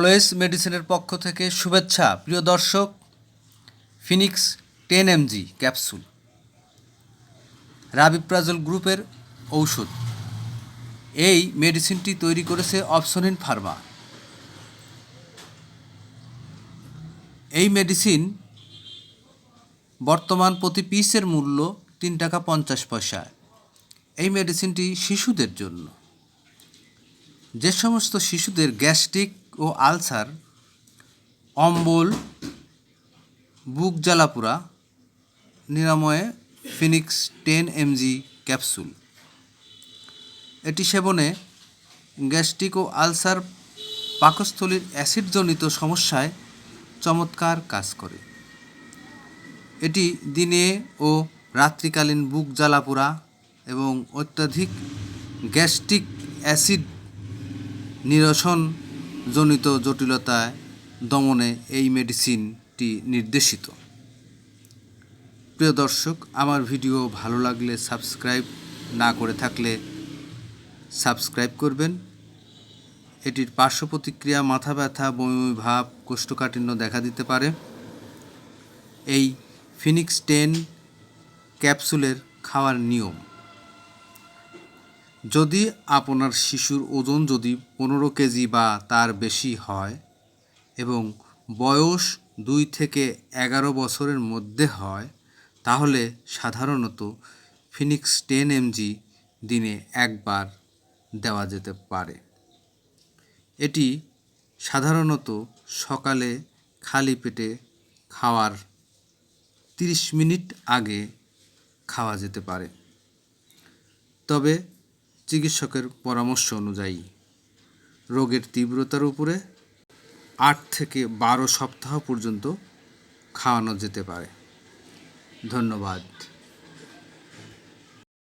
Always মেডিসিনের পক্ষ থেকে শুভেচ্ছা। প্রিয় দর্শক, Phoenix ten MG capsule, rabeprazole গ্রুপের ঔষধ। এই মেডিসিনটি তৈরি করেছে অপসনিন ফার্মা। এই মেডিসিন বর্তমান প্রতি পিসের মূল্য তিন টাকা পঞ্চাশ পয়সা। এই মেডিসিনটি শিশুদের জন্য। যে সমস্ত শিশুদের গ্যাস্ট্রিক ও আলসার, অম্বল, বুক জ্বালাপুরা, নিরাময়ে, ফিনিক্স টেন এমজি ক্যাপসুল। এটি সেবনে গ্যাস্ট্রিক ও আলসার পাকস্থলীর অ্যাসিডজনিত সমস্যায় চমৎকার কাজ করে। এটি দিনে ও রাত্রিকালীন বুক জ্বালাপোড়া এবং অত্যাধিক গ্যাস্ট্রিক অ্যাসিড নিরসনজনিত জটিলতায় দমনে এই মেডিসিনটি নির্দেশিত। প্রিয় দর্শক, আমার ভিডিও ভালো লাগলে সাবস্ক্রাইব না করে থাকলে সাবস্ক্রাইব করবেন। এটির পার্শ্ব প্রতিক্রিয়া মাথা ব্যথা বমি, ভাব, কোষ্ঠকাঠিন্য দেখা দিতে পারে। এই ফিনিক্স টেন ক্যাপসুলের খাওয়ার নিয়ম। যদি আপনার শিশুর ওজন যদি পনেরো কেজি বা তার বেশি হয় এবং বয়স দুই থেকে এগারো বছরের মধ্যে হয়, তাহলে সাধারণত ফিনিক্স টেন এমজি দিনে একবার দেওয়া যেতে পারে। এটি সাধারণত সকালে খালি পেটে খাওয়ার তিরিশ মিনিট আগে খাওয়া যেতে পারে। তবে চিকিৎসকের পরামর্শ অনুযায়ী, রোগের তীব্রতার উপরে আট থেকে বারো সপ্তাহ পর্যন্ত খাওয়ানো যেতে পারে। ধন্যবাদ।